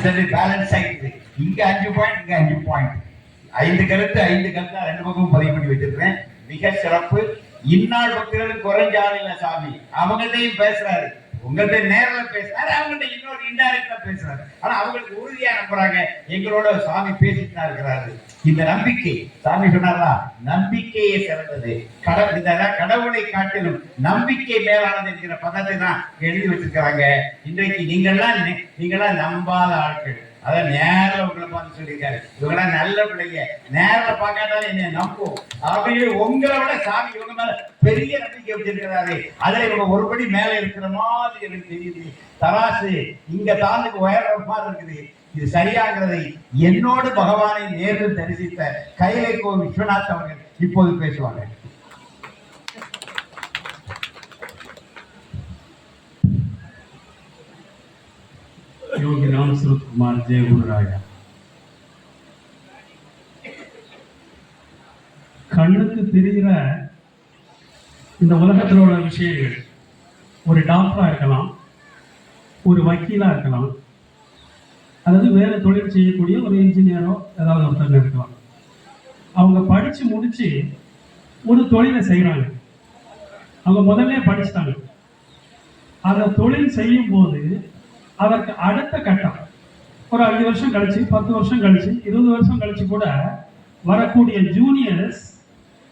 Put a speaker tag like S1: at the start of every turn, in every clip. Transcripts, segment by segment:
S1: தராசு பேலன்ஸ் ஆகிடுது இங்க அஞ்சு பாயிண்ட் இங்க அஞ்சு பாயிண்ட் ஐந்து கருத்து ஐந்து கருத்து ரெண்டு பக்கமும் பதிவு பண்ணி வச்சிருக்கேன் மிக சிறப்பு. இந்நாள் குறைஞ்ச ஆள் இல்லை சாமி. அவங்கள்டையும் பேசுறாரு. உங்கள்கிட்ட நேரில் பேசுறாரு அவங்கள்ட்ட இன்னொரு இன்டைரக்டா பேசுறாரு. ஆனா அவங்களுக்கு உறுதியா நம்புறாங்க. எங்களோட சாமி பேசிட்டு தான் இருக்கிறாரு. இந்த நம்பிக்கை சாமி சொன்னாரா? நம்பிக்கையே சிறந்தது. கடவுள் இந்த கடவுளை காட்டிலும் நம்பிக்கை மேலானது என்கிற பதத்தை தான் எழுதி வச்சிருக்கிறாங்க. இன்றைக்கு நீங்கள்லாம் நீங்களாம் நம்பாத ஆட்கள். அதான் நேரில் உங்களை பார்த்து சொல்லியிருக்காரு. இவங்களாம் நல்ல பிள்ளைங்க. நேரில் பார்க்காதாலும் என்ன நம்பும் அப்படின்னு உங்களை விட சாமி இவங்க மேல பெரிய நம்பிக்கை வச்சிருக்கிறாரு. அதே இவங்க ஒருபடி மேலே இருக்கிற மாதிரி எனக்கு தெரியுது. தராசு இங்க தாண்டுக்கு உயர்ற மாதிரி இருக்குது. இது சரியாகிறதை என்னோடு பகவானை நேரில் தரிசித்த கைலை கோ விஸ்வநாத் அவர்கள் இப்போது பேசுவாங்க
S2: योगी राम सूरत कुमार जय गुरु राजा கண்ணுக்கு தெரிகிற இந்த உலகத்தில் உள்ள விஷயங்கள் ஒரு டாக்டரா இருக்கலாம் ஒரு வக்கீலா இருக்கலாம் அதாவது வேற தொழில் செய்யக்கூடிய ஒரு இன்ஜினியரோ ஏதாவது ஒருத்தர் இருக்கலாம். அவங்க படிச்சு முடிச்சு ஒரு தொழிலை செய்கிறாங்க அவங்க முதல்ல படிச்சுட்டாங்க. அதை தொழில் செய்யும் போது அதற்கு அடுத்த கட்டம் ஒரு அஞ்சு வருஷம் கழிச்சு பத்து வருஷம் கழிச்சு இருபது வருஷம் கழிச்சு கூட வரக்கூடிய ஜூனியர்ஸ்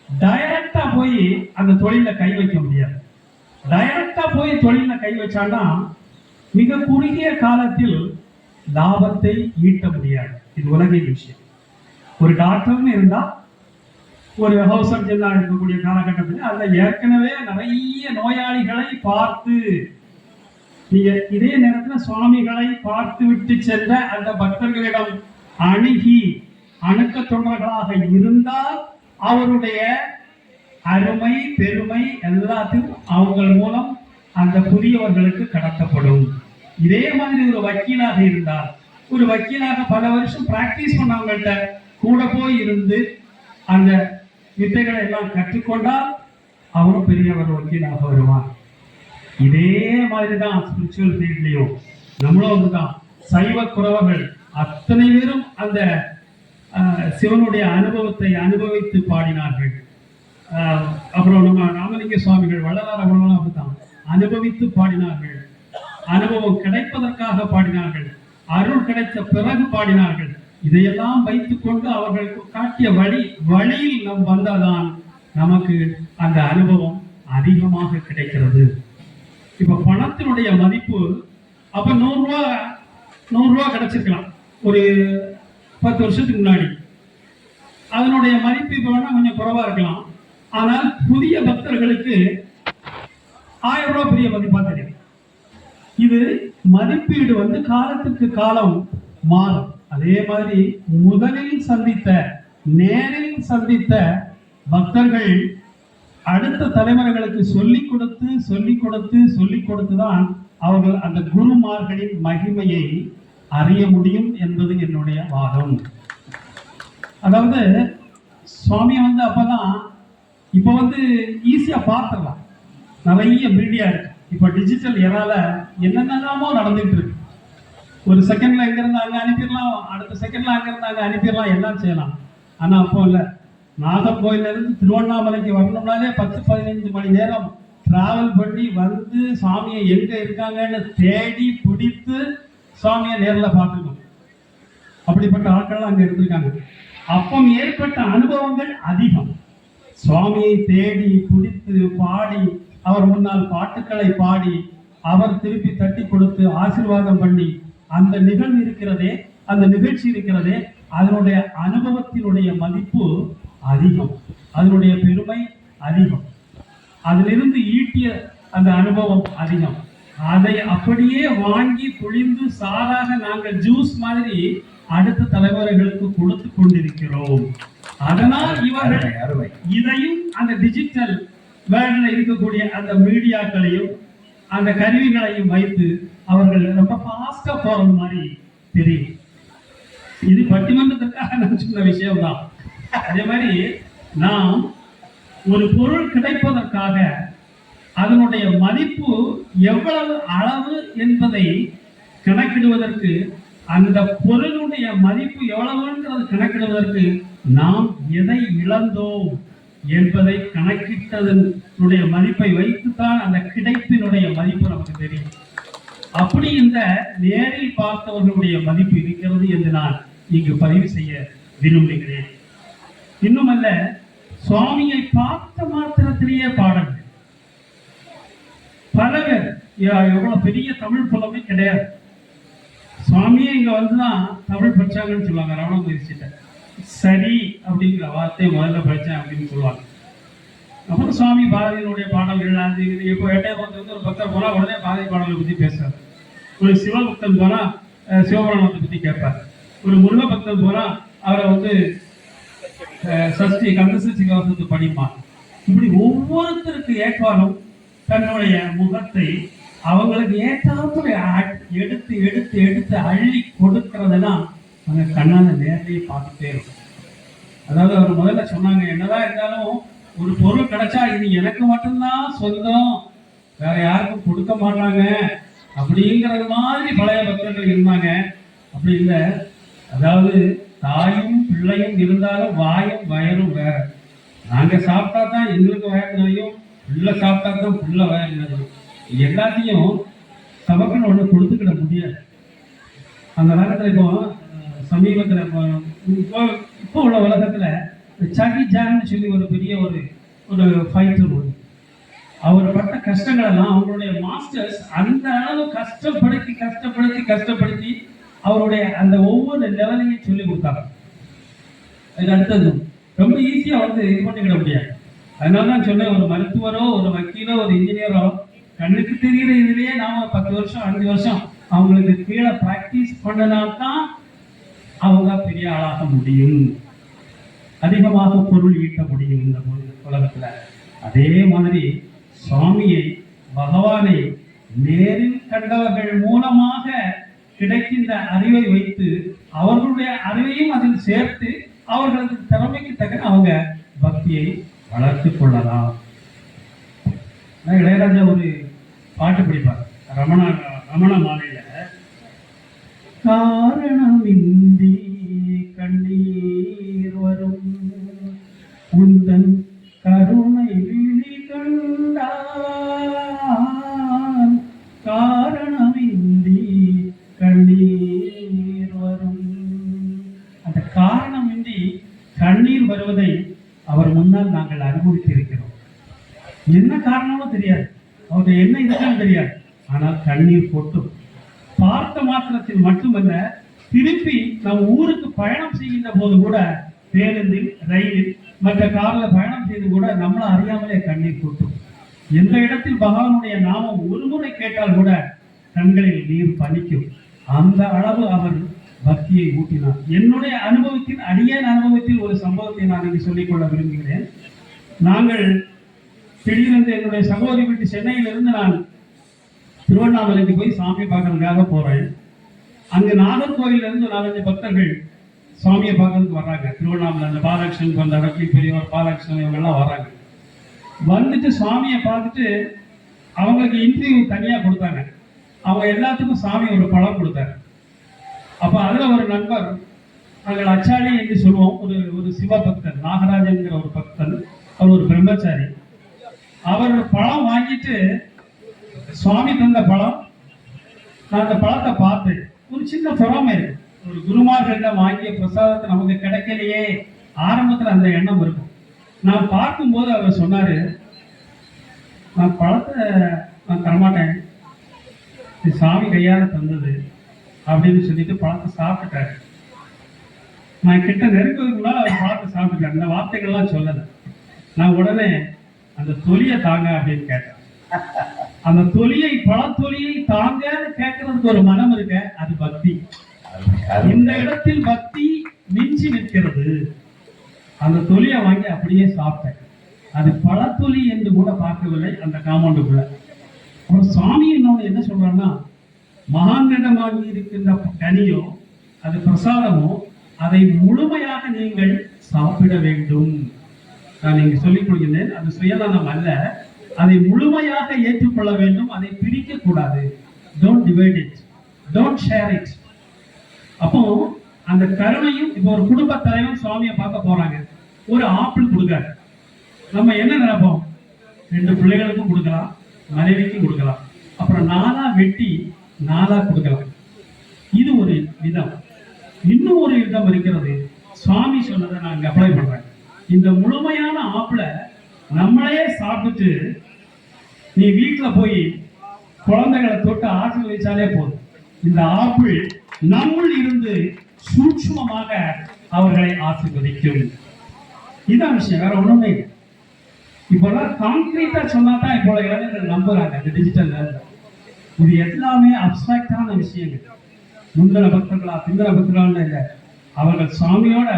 S2: டைரக்டா போய் அந்த தொழில கை வைக்க முடியாது. டைரக்டா போய் தொழில கை வச்சான்னா மிக குறுகிய காலத்தில் லாபத்தை ஈட்ட முடியாது. இது உலகின் விஷயம். ஒரு டாக்டர்னு இருந்தா ஒரு ஹவுஸ் சர்ஜனா இருக்கக்கூடிய காலகட்டத்தில் அதுல ஏற்கனவே நிறைய நோயாளிகளை பார்த்து நீங்க இதே நேரத்துல சுவாமிகளை பார்த்து விட்டு சென்ற அந்த பக்தர்களிடம் அணுகி அணுக்க தொண்டர்களாக இருந்தால் அவருடைய அருமை பெருமை எல்லாத்தையும் அவங்க மூலம் அந்த புதியவர்களுக்கு கடத்தப்படும். இதே மாதிரி ஒரு வக்கீலாக இருந்தால் ஒரு வக்கீலாக பல வருஷம் பிராக்டிஸ் பண்ணவங்கள்ட்ட கூட போய் இருந்து அந்த வித்தைகளை எல்லாம் கற்றுக்கொண்டால் அவரும் பெரியவர் வக்கீலாக வருவார். இதே மாதிரி தான் ஸ்பிரிச்சுவல் ஃபீல்ட்லையும் நம்மளும் அப்படிதான். சைவ குறவர்கள் அத்தனை பேரும் அந்த சிவனுடைய அனுபவத்தை அனுபவித்து பாடினார்கள். ஆஹ், அப்புறம் நம்ம ராமலிங்க சுவாமிகள் வள்ளலார் அவர்களும் அப்படித்தான். அனுபவித்து பாடினார்கள். அனுபவம் கிடைப்பதற்காக பாடினார்கள். அருள் கிடைத்த பிறகு பாடினார்கள். இதையெல்லாம் வைத்துக்கொண்டு அவர்களுக்கு காட்டிய வழி வழியில் நம் வந்தால்தான் நமக்கு அந்த அனுபவம் அதிகமாக கிடைக்கிறது. இப்ப பணத்தினுடைய மதிப்பு அப்ப நூறு ரூபா நூறு ரூபா கிடைச்சிருக்கலாம். ஒரு பத்து வருஷத்துக்கு முன்னாடி. அதனுடைய மதிப்பு இப்ப வேணா கொஞ்சம் குறைவா இருக்கலாம். ஆனால் புதிய பக்தர்களுக்கு ஆயிரம் ரூபாய் புதிய மதிப்பா தெரியும். இது மதிப்பீடு வந்து காலத்துக்கு காலம் மாறும். அதே மாதிரி முதலில் சந்தித்த நேரில் சந்தித்த பக்தர்கள் அடுத்த தலைமுறைகளுக்கு சொல்லிக் கொடுத்து சொல்லிக் கொடுத்து சொல்லிக் கொடுத்து தான் அவர்கள் அந்த குருமார்களின் மகிமையை அறிய முடியும் என்பது என்னுடைய வாதம். அதாவது சுவாமி வந்து அப்பதான் இப்போ வந்து ஈஸியா பார்த்துடலாம். நிறைய மீடியா இருக்கு. இப்போ டிஜிட்டல் எறால என்னென்னலாமோ நடந்துட்டு இருக்கு ஒரு செகண்ட்ல எங்க இருந்து அங்க அனுப்பிடலாம் அடுத்த செகண்ட்ல அங்க இருந்து அங்க அனுப்பிடலாம் எல்லாம் செய்யலாம். ஆனா அப்போ இல்ல. நாகர்கோயில்ல இருந்து திருவண்ணாமலைக்கு வரணும்னாலே பத்து பதினஞ்சு மணி நேரம் டிராவல் பண்ணி வந்து சாமியை எங்க இருக்காங்கன்னு தேடி பிடித்து சாமியை நேரில் பார்த்துக்கணும். அப்படிப்பட்ட ஆட்கள் அங்க இருந்திருக்காங்க. அப்போ ஏற்பட்ட அனுபவங்கள் அதிகம். சுவாமியை தேடி பிடித்து பாடி அவர் முன்னால் பாட்டுக்களை பாடி அவர் திருப்பி தட்டி கொடுத்து ஆசீர்வாதம் பண்ணி அந்த நிகழ்வு இருக்கிறதே அந்த நிகழ்ச்சி இருக்கிறதே அதனுடைய அனுபவத்தினுடைய மதிப்பு அதிகம். அதனுடைய பெருமை அதிகம். அதிலிருந்து ஈட்டிய அந்த அனுபவம் அதிகம். அதை அப்படியே வாங்கி புழிந்து சாராக நாங்கள் ஜூஸ் மாதிரி அடுத்த தலைமுறைகளுக்கு கொடுத்து கொண்டிருக்கிறோம். அதனால் இவர்கள் இதையும் அந்த டிஜிட்டல் வேனில் இருக்கக்கூடிய அந்த மீடியாக்களையும் அந்த கருவிகளையும் வைத்து அவர்கள் ரொம்ப ஃபாஸ்டா போறது மாதிரி தெரியும். இது பட்டிமன்றத்திற்காக நான் சொன்ன விஷயம்தான். அதே மாதிரி நாம் ஒரு பொருள் கிடைப்பதற்காக அதனுடைய மதிப்பு எவ்வளவு அளவு என்பதை கணக்கிடுவதற்கு அந்த பொருளுடைய மதிப்பு எவ்வளவுன்றது கணக்கிடுவதற்கு நாம் எதை இழந்தோம்? என்பதை கணக்கிட்டதனுடைய மதிப்பை வைத்துத்தான் அந்த கிடைப்பினுடைய மதிப்பு நமக்கு தெரியும். அப்படி இந்த நேரில் பார்த்தவர்களுடைய மதிப்பு இருக்கிறது என்று நான் இங்கு பதிவு செய்ய விரும்புகிறேன். இன்னுமல்ல சுவாமியை பார்த்த மாத்திரத்திலேயே பாடல்கள் பல பேர் எவ்வளவு பெரிய தமிழ் புலமே கிடையாது. சுவாமியே இங்க வந்துதான் தமிழ் படிச்சாங்கன்னு சொல்லுவாங்க ரமண முயற்சிட்ட சரி அப்படிங்கிற வார்த்தையை முதல்ல படித்தேன் அப்படின்னு சொல்லுவாங்க. அப்புறம் சுவாமி பாரதியினுடைய பாடல்கள் அது இது இப்போ எட்டயபுரத்துல வந்து ஒரு பக்தர் போனால் உடனே பாரதி பாடலை பற்றி பேசுவார் ஒரு சிவபக்தன் போனால் சிவபுராணத்தை பற்றி கேட்பார். ஒரு முருக பக்தன் போனால் அவரை வந்து சஷ்டி கந்தசஷ்டி கவசத்தை படிப்பான் இப்படி ஒவ்வொருத்தருக்கு ஏற்பாலும் தன்னுடைய முகத்தை அவங்களுக்கு ஏற்றாப்புல எடுத்து எடுத்து எடுத்து அள்ளி கொடுக்கறதெல்லாம் அந்த கண்ணால் நேரடியே பார்த்துட்டே இருக்கும். அதாவது அவர் முதல்ல சொன்னாங்க என்னதான் இருந்தாலும் ஒரு பொருள் கிடைச்சா இது எனக்கு மட்டும்தான் சொந்தம். வேற யாருக்கும் கொடுக்க மாட்டாங்க. அப்படிங்கிறது மாதிரி பழைய பக்தர்கள் இருந்தாங்க. அப்படி இல்லை. அதாவது தாயும் பிள்ளையும் இருந்தாலும் வாயும் வயரும் வேற. நாங்க சாப்பிட்டா தான் எங்களுக்கு வயல் நிறையும் பிள்ளை சாப்பிட்டா தான் பிள்ளை வயறு நிறையும். எல்லாத்தையும் சபக்குன்னு ஒன்று கொடுத்துக்கிட முடியாது. அந்த நேரத்தில் இப்போ சமீபத்தில் இப்போ இப்போ இப்போ உள்ள உலகத்தில் சகி ஜான்னு சொல்லி ஒரு பெரிய ஒரு ஒரு ஃபைட்டர் ஒன்று அவர் பட்ட கஷ்டங்கள் எல்லாம் அவங்களுடைய மாஸ்டர்ஸ் அந்த அளவு கஷ்டப்படுத்தி கஷ்டப்படுத்தி கஷ்டப்படுத்தி அவருடைய அந்த ஒவ்வொரு லெவலையும் சொல்லி கொடுத்தாங்க. அது அடுத்தது. ரொம்ப ஈஸியாக வந்து இது பண்ணிக்கிட முடியாது. அதனால தான் சொன்னேன் ஒரு மருத்துவரோ ஒரு வக்கீலோ ஒரு இன்ஜினியரோ கண்ணுக்கு தெரிகிற இதுலேயே நாம் பத்து வருஷம் அஞ்சு வருஷம் அவங்களுக்கு கீழே ப்ராக்டிஸ் பண்ணனால்தான் அவங்க பெரிய ஆளாக முடியும். அதிகமாக பொருள் ஈட்ட முடியும் இந்த உலகத்துல. அதே மாதிரி சுவாமியை பகவானை நேரில் கண்டவர்கள் மூலமாக கிடைக்கின்ற அறிவை வைத்து அவர்களுடைய அறிவையும் அதில் சேர்த்து அவர்களது திறமைக்கு தக்க அவங்க பக்தியை வளர்த்துக் கொள்ளலாம். இளையராஜா ஒரு பாட்டு படிப்பார். ரமண ரமண மாலையில காரணம் இந்தி வரும் உந்தன் கருணை விழி கண்டான் காரணமின்றி கண்ணீர் வரும் அந்த காரணமின்றி கண்ணீர் வருவதை அவர் முன்னால் நாங்கள் அனுபவித்திருக்கிறோம் என்ன காரணமோ தெரியாது அவருக்கு தெரியாது. ஆனால் கண்ணீர் கொட்டும். பார்த்த மாத்திரத்தில் மட்டுமல்ல திருப்பி நம் ஊருக்கு பயணம் செய்கின்ற போது கூட பேருந்தில் ரயிலில் மற்ற கார்ல பயணம் செய்து கூட நம்மள அறியாமலே கண்ணீர் கொட்டும். எந்த இடத்தில் பகவானுடைய நாமம் ஒரு முறை கேட்டால் கூட கண்களில் நீர் பனிக்கும். அந்த அளவு அவர் பக்தியை ஊட்டினார். என்னுடைய அனுபவத்தின் அடியேன் அனுபவத்தில் ஒரு சம்பவத்தை நான் இங்கு சொல்லிக்கொள்ள விரும்புகிறேன். நாங்கள் திடீரென்று என்னுடைய சகோதரி வீட்டு சென்னையிலிருந்து நான் திருவண்ணாமலைக்கு போய் சாமி பார்க்கறதுக்காக போறேன். அங்கு நாகர்கோவில்ல இருந்து நாலஞ்சு பக்தர்கள் சுவாமியை பார்க்கறதுக்கு வர்றாங்க. திருவண்ணாமலை அந்த பாலகிருஷ்ணன் வந்த வக்கீல் பெரியவர் பாலகிருஷ்ணன் இவங்க எல்லாம் வர்றாங்க. வந்துட்டு சுவாமியை பார்த்துட்டு அவங்களுக்கு இன்டர்வியூ தனியாக கொடுத்தாங்க. அவங்க எல்லாத்துக்கும் சாமி ஒரு பழம் கொடுத்தாரு. அப்போ அதில் ஒரு நண்பர் நாங்கள் அச்சாரி என்று சொல்லுவோம். ஒரு ஒரு சிவ பக்தர் நாகராஜன்கிற ஒரு பக்தன். அவர் ஒரு பிரம்மச்சாரி. அவர் பழம் வாங்கிட்டு சுவாமி தந்த பழம் நான் அந்த பழத்தை பார்த்தேன். ஒரு சின்ன பொறாமை இருக்கு. ஒரு குருமார்களிடம் வாங்கிய பிரசாதத்தை நமக்கு கிடைக்கலையே. ஆரம்பத்தில் அந்த எண்ணம் இருக்கும். நான் பார்க்கும்போது அவர் சொன்னார் நான் பழத்தை நான் தரமாட்டேன். இது சாமி கையால் தந்தது அப்படின்னு சொல்லிட்டு பழத்தை சாப்பிட்டுட்டாரு நான் கிட்ட நெருங்குவதுக்கு முன்னால் அவர் பழத்தை சாப்பிட்டுட்டாரு இந்த வார்த்தைகள்லாம் சொல்லலை. நான் உடனே அந்த தொலியை தாங்க அப்படின்னு கேட்டேன். அந்த தொலியை பழத்தொலியை தாங்கன்னு கேட்கறதுக்கு ஒரு மனம் இருக்க அது பக்தி. இந்த இடத்தில் பக்தி மிஞ்சி நிற்கிறது. அந்த தொலியை வாங்கி அப்படியே சாப்பிட்டேன். அது பழத்தொலி என்று கூட பார்க்கவில்லை அந்த காம்பவுண்டுக்குள்ள ஒரு சாமி இன்னொன்று என்ன சொல்றாருன்னா மகாங்கண்டமாக இருக்கின்ற கனியோ அது பிரசாதமோ அதை முழுமையாக நீங்கள் சாப்பிட வேண்டும். நான் இங்கு சொல்லிக் கொள்கிறேன் அது சுயநலம் அல்ல. அதை முழுமையாக ஏற்றுக்கொள்ள வேண்டும் அதை பிரிக்க கூடாது don't divide it don't share it அப்போ அந்த கருணையும் இப்போ ஒரு குடும்ப தலைவன் சுவாமியை பார்க்க போறாங்க. ஒரு ஆப்பிள் கொடுக்காரு. நம்ம என்ன நினைப்போம்? ரெண்டு பிள்ளைகளுக்கும் கொடுக்கலாம் மனைவிக்கும் கொடுக்கலாம். அப்புறம் நாலா வெட்டி நாலா கொடுக்கலாம். இது ஒரு விதம். இன்னும் ஒரு விதம் இருக்கிறது. சுவாமி சொன்னதை நான் அப்ளை பண்றேன். இந்த முழுமையான ஆப்பிளை நம்மளே சாப்பிட்டுட்டு நீ வீட்டில் போய் குழந்தைகளை தொட்டு ஆசீர்வதிச்சாலே போதும். இந்த ஆப்பிள் நம்முள் இருந்து சூட்சுமமாக அவர்களை ஆசிர்வதிக்கும். இதான் விஷயம் வேற ஒண்ணுமே இல்லை. இப்பெல்லாம் கான்கிரீட்டா சொன்னா தான் இப்போ இளைஞர்கள் நம்புறாங்க இந்த டிஜிட்டல் இது எல்லாமே அப்சாக்டான விஷயங்கள். முந்தின பக்தர்களா பிந்தின பக்தர்களான்னு இல்லை. அவர்கள் சுவாமியோட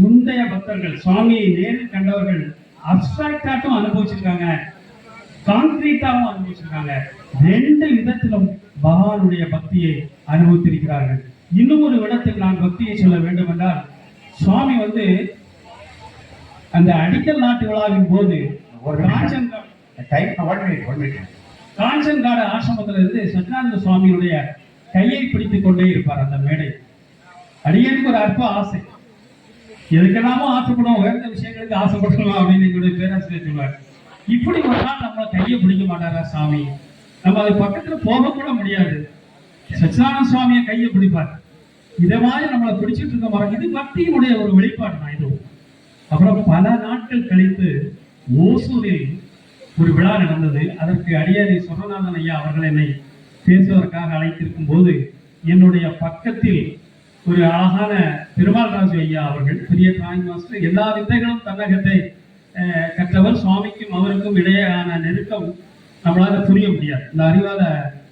S2: முந்தைய பக்தர்கள் சுவாமியை நேரில் கண்டவர்கள் அப்சாக்டாட்டும் அனுபவிச்சிருக்காங்க. கான்கிரீட்டாவும் அனுபவிச்சிருக்காங்க. ரெண்டு விதத்திலும் பகவானுடைய பக்தியை அனுபவித்திருக்கிறார்கள். இன்னும் ஒரு விடத்தில் நான் பக்தியை சொல்ல வேண்டும் என்றால் சுவாமி வந்து அந்த அடிக்கல் நாட்டு விழாவின் போது
S1: ஒரு
S2: காஞ்சன்காடு ஆசிரமத்தில் இருந்து சச்சிதானந்த சுவாமியுடைய கையை பிடித்துக் கொண்டே இருப்பார் அந்த மேடை. அடியனுக்கு ஒரு அற்ப ஆசை. எதுக்கெல்லாமோ ஆசைப்படுவோம் உயர்ந்த விஷயங்களுக்கு ஆசைப்படலாம் அப்படின்னு எங்களுடைய பேராசிரியர் சொல்லுவார். இப்படி ஒரு நாள் நம்மளை கையை பிடிக்க மாட்டாரா சாமி? நம்ம அது பக்கத்துல போக கூட முடியாது. சச்சிதான சுவாமியை கையை பிடிப்பார். இதை மாதிரி நம்மளை பிடிச்சிட்டு இருக்க மாதிரி இது பக்தியினுடைய ஒரு வெளிப்பாடு தான் இது. அப்புறம் பல நாட்கள் கழித்து ஓசூரில் ஒரு விழா நடந்தது. அதற்கு அடியாரி சொர்ணநாதன் ஐயா அவர்கள் என்னை பேசுவதற்காக அழைத்திருக்கும் போது என்னுடைய பக்கத்தில் ஒரு அழகான பெருமாள் ராஜு ஐயா அவர்கள் பெரிய டிராயிங் மாஸ்டர் எல்லா வித்தைகளும் தன்னகத்தை கற்றவர். சுவாமிக்கும் அவருக்கும் இடையேயான நெருக்கம் நம்மளால புரிய முடியாது. இந்த அறிவால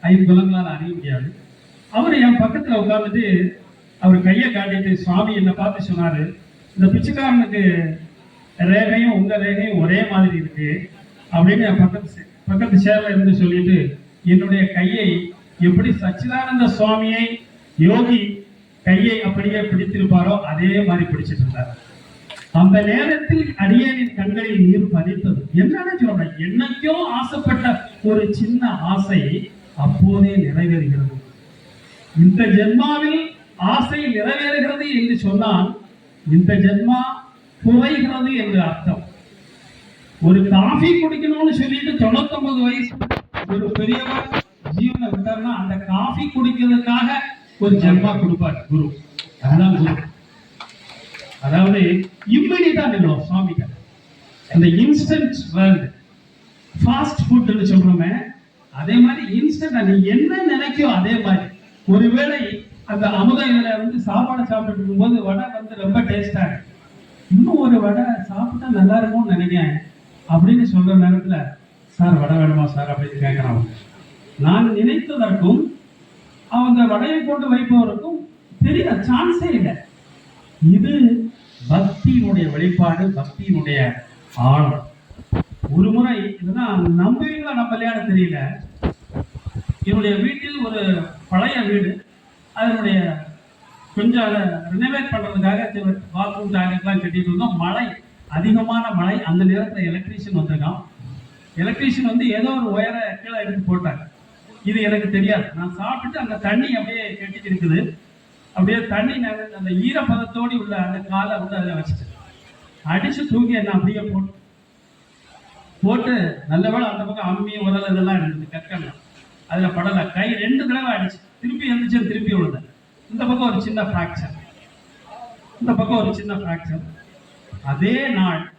S2: ஐம்புலங்களால அறிய முடியாது. அவர் என் பக்கத்துல உட்கார்ந்துட்டு அவர் கையை காட்டிட்டு சுவாமி என்னை பார்த்து சொன்னாரு இந்த பிச்சைக்காரனுக்கு ரேகையும் உங்க ரேகையும் ஒரே மாதிரி இருக்கு அப்படின்னு என் பக்கத்து சே- பக்கத்து சேர்ல இருந்து சொல்லிட்டு என்னுடைய கையை எப்படி சச்சிதானந்த சுவாமியை யோகி கையை அப்படியே பிடித்திருப்பாரோ அதே மாதிரி பிடிச்சிட்டு இருந்தார். அந்த நேரத்தில் அடியனின் கண்களில் நீர் பதித்தது. என்னன்னு சொல்றேன் என்னைக்கோ ஆசைப்பட்ட ஒரு சின்ன ஆசை அப்போதே நிறைவேறுகிறது. இந்த ஜென்மாவில் ஆசை நிறைவேறுகிறது என்று சொன்னால் இந்த ஜென்மா குறைகிறது என்று அர்த்தம். ஒரு காஃபி குடிக்கணும்னு சொல்லிட்டு தொண்ணூத்தொன்பது வயசு ஒரு பெரியவர் ஜீவனை விட்டார்னா அந்த காஃபி குடிக்கிறதுக்காக ஒரு ஜென்மா கொடுப்பார் குரு. அதுதான் குரு. அதாவது இம்மிடியா நிகழும் சுவாமி அந்த இன்ஸ்டன்ட் வேர்ல்டு ஃபாஸ்ட் ஃபுட்னு சொல்றோமே அதே மாதிரி இன்ஸ்டன்ட் நீ என்ன நினைக்கோ அதே மாதிரி. ஒருவேளை அந்த அமுத இதுல வந்து சாப்பாடு சாப்பிட்டு இருக்கும்போது வடை வந்து ரொம்ப டேஸ்டா இருக்கு. இன்னும் ஒரு வடை சாப்பிட்டா நல்லா இருக்கும்னு நினைக்கிறேன் அப்படின்னு சொல்ற நேரத்துல சார் வடை வேணுமா சார்? அப்படின்னு கேட்கிறான். நான் நினைத்ததற்கும் அவங்க வடையை கொண்டு வைப்பவருக்கும் தெரியல சான்ஸே இல்லை. இது பக்தியினுடைய வெளிப்பாடு பக்தியினுடைய ஆழம். ஒரு முறை இதுதான் நம்புவீங்களா நம்பலையான்னு தெரியல. என்னுடைய வீட்டில் ஒரு பழைய வீடு. அதனுடைய கொஞ்சம் அதை ரினோவேட் பண்ணுறதுக்காக சில பாத்ரூம் டாய்லெட்லாம் கட்டிட்டு இருந்தோம். மழை அதிகமான மழை. அந்த நேரத்தில் எலக்ட்ரீஷியன் வந்திருக்கான். எலக்ட்ரீஷியன் வந்து ஏதோ ஒரு ஒயரை கீழே எடுத்து போட்டாங்க இது எனக்கு தெரியாது. நான் சாப்பிட்டு அந்த தண்ணி அப்படியே கெட்டிட்டு இருக்குது. அப்படியே தண்ணி நக- அந்த ஈரப்பதத்தோடு உள்ள அந்த காலை வந்து அதில் வச்சுட்டேன் அடிச்சு தூக்கி என்ன அப்படியே போட்டு போட்டு நல்ல அந்த பக்கம் அம்மி உரல் இதெல்லாம் இருந்தது கற்கண்ணா அதில் படலை. கை ரெண்டு தடவை அடிச்சு. திருப்பி எழுந்துச்சு திருப்பி விழுந்தேன். இந்த பக்கம் ஒரு சின்ன ஃப்ராக்சர் இந்த பக்கம் ஒரு சின்ன ஃப்ராக்சர் அதே நாள்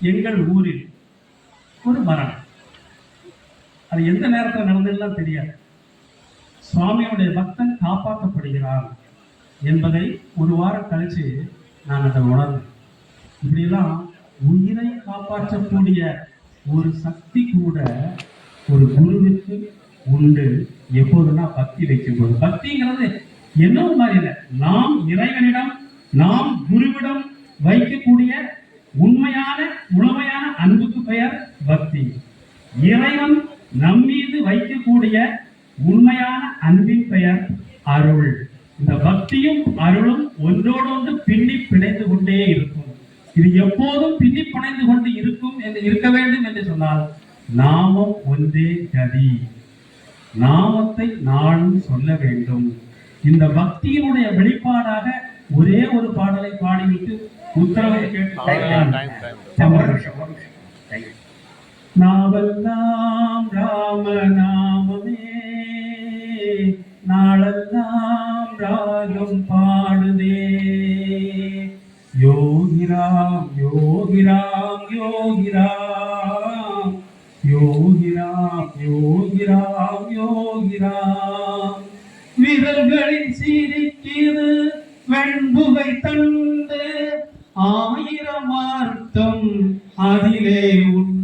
S2: எங்கள் ஊரில் ஒரு மரணம் அது எந்த நேரத்தில் நடந்ததுலாம் தெரியாது. சுவாமியுடைய பக்தன் காப்பாற்றப்படுகிறான் என்பதை ஒரு வாரம் கழிச்சு நான் அதை உணர்ந்தேன். இப்படிலாம் உயிரை காப்பாற்றக்கூடிய ஒரு சக்தி கூட ஒரு குருவிற்கு உண்டு எப்போதுன்னா பக்தி வைக்கும்போது. பக்திங்கிறது என்ன மாதிரி இல்லை. நாம் இறைவனிடம் நாம் குருவிடம் வைக்கக்கூடிய உண்மையான முழுமையான அன்புக்கு பெயர் பக்தி. இறைவன் நம் மீது வைக்கக்கூடிய உண்மையான அன்பின் பெயர் அருள். இந்த பக்தியும் அருளும் ஒன்றோடொன்று பின்னி பிணைந்து கொண்டே இருக்கும். இது எப்போதும் பின்னி பிணைந்து கொண்டு இருக்கும் என்று இருக்க வேண்டும் என்று சொன்னால் நாமம் ஒன்றே கதி. நாமத்தை நாளும் சொல்ல வேண்டும். இந்த பக்தியினுடைய வெளிப்பாடாக ஒரே ஒரு பாடலை பாடிவிட்டு உத்தரவை கேட்டு நாவெல்லாம் ராம நாமமே. நாளெல்லாம் ராகம் பாடுதே. யோகிராம் யோகிராம் யோகிராம். யோகிராம் யோகிராம் யோகிராம். விரல்களில் சீரிக்கிறது வெண்புகை தந்து. ஆயிரம் அர்த்தம் அதிலே உண்டு.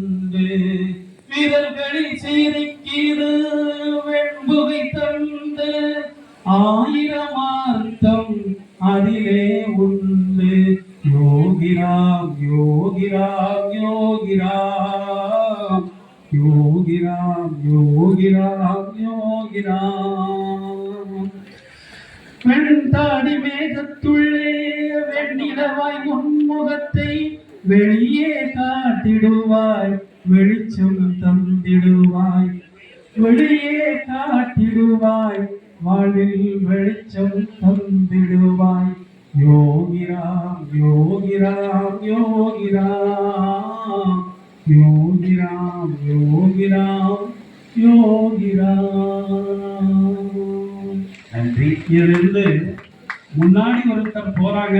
S2: ஆயிரம் அர்த்தம் அதிலே உண்டு. யோகிராம் யோகிராம் யோகிராம். யோகிராம் யோகிராம் யோகிராம். வெண்தாடி மேகத்துள்ளே வெண்ணிலவாய் உன்முகத்தை வெளியே காட்டிடுவாய். வெளிச்சம் தந்திடுவாய். வெளியே காட்டிடுவாய். வாழ்வில் வெளிச்சம் தந்திடுவாய். யோகிராம் யோகிராம் யோகிராம். யோகிராம் யோகிராம் யோகிராம்.
S1: நன்றி.
S2: இதிலிருந்து முன்னாடி ஒருத்தர் போறாங்க.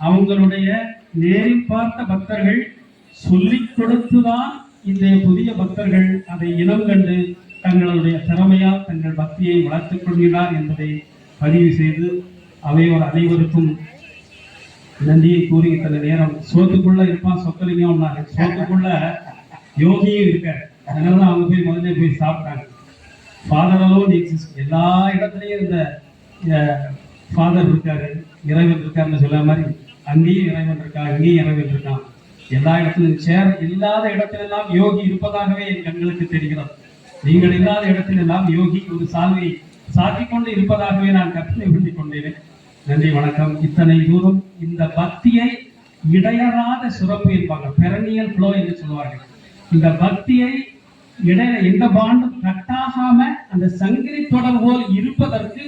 S2: அவங்களுடைய நேரி பார்த்த பக்தர்கள் சொல்லிக் கொடுத்துதான் இந்த புதிய பக்தர்கள் அதை இனம் கண்டு தங்களுடைய திறமையால் தங்கள் பக்தியை வளர்த்துக் கொள்கிறார் என்பதை பதிவு செய்து அவையோர் அனைவருக்கும் நன்றியை கூறி இத்தனை நேரம். சோத்துக்குள்ள இருப்பான் சொக்கலிங்கம்னாரு சோத்துக்குள்ள யோகியும் இருக்காரு. அதனால அவங்க போய் முதல்ல போய் சாப்பிட்டாங்க. ஃபாதர் அலோன் எக்ஸிஸ்ட் எல்லா இடத்துலையும் இந்த ஃபாதர் இருக்காரு. இறைவன் இருக்காருன்னு சொல்ல மாதிரி அங்கேயும் இறைவன் இருக்கான் அங்கேயும் இறைவன் இருக்கான் எல்லா இடத்திலும் சேர் இல்லாத இடத்திலெல்லாம் யோகி இருப்பதாகவே என் கண்களுக்கு தெரிகிறது நீங்கள் இல்லாத இடத்திலெல்லாம் யோகி ஒரு சால்வை சாத்திக் கொண்டு இருப்பதாகவே நான் கற்பனை பண்ணி கொண்டேன். நன்றி வணக்கம். இத்தனை தூரம் இந்த பக்தியை இடையறாத சுரப்பு என்பாங்க பெரனியல் ஃப்ளோ என்று சொல்வார்கள் இந்த பக்தியை இடையில எந்த பாண்டும் கட்டாகாம அந்த சங்கிலி தொடர் போல் இருப்பதற்கு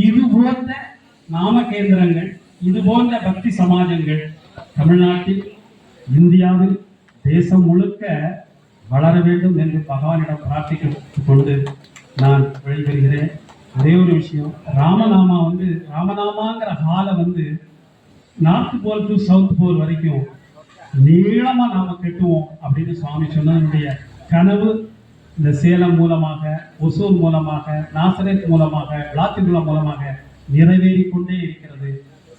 S2: இது போன்ற நாம கேந்திரங்கள் இது போன்ற பக்தி சமாஜங்கள் தமிழ்நாட்டில் இந்தியாவில் தேசம் முழுக்க வளர வேண்டும் என்று பகவானிடம் பிரார்த்தித்துக் கொண்டு நான் வழிபடுகிறேன் அதே ஒரு விஷயம் ராமநாமா வந்து ராமநாமாங்கிற ஹாலை வந்து north pole to south pole வரைக்கும் நீளமாக நாம் கட்டுவோம் அப்படின்னு சுவாமி சொன்னதனுடைய கனவு. இந்த சேலம் மூலமாக ஒசூர் மூலமாக நாசரேத் மூலமாக விளாத்திகுளம் மூலமாக நிறைவேறி கொண்டே இருக்கிறது.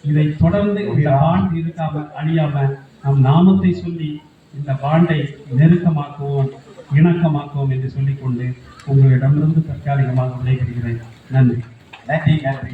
S2: இதை தொடர்ந்து இந்த ஆண்டு இருக்காம அழியாம நம் நாமத்தை சொல்லி இந்த பாண்டை நெருக்கமாக்குவோம் இணக்கமாக்குவோம் என்று சொல்லிக்கொண்டு உங்களிடமிருந்து தற்காலிகமாக விடைபெறுகிறேன். நன்றி.
S1: நன்றி நன்றி.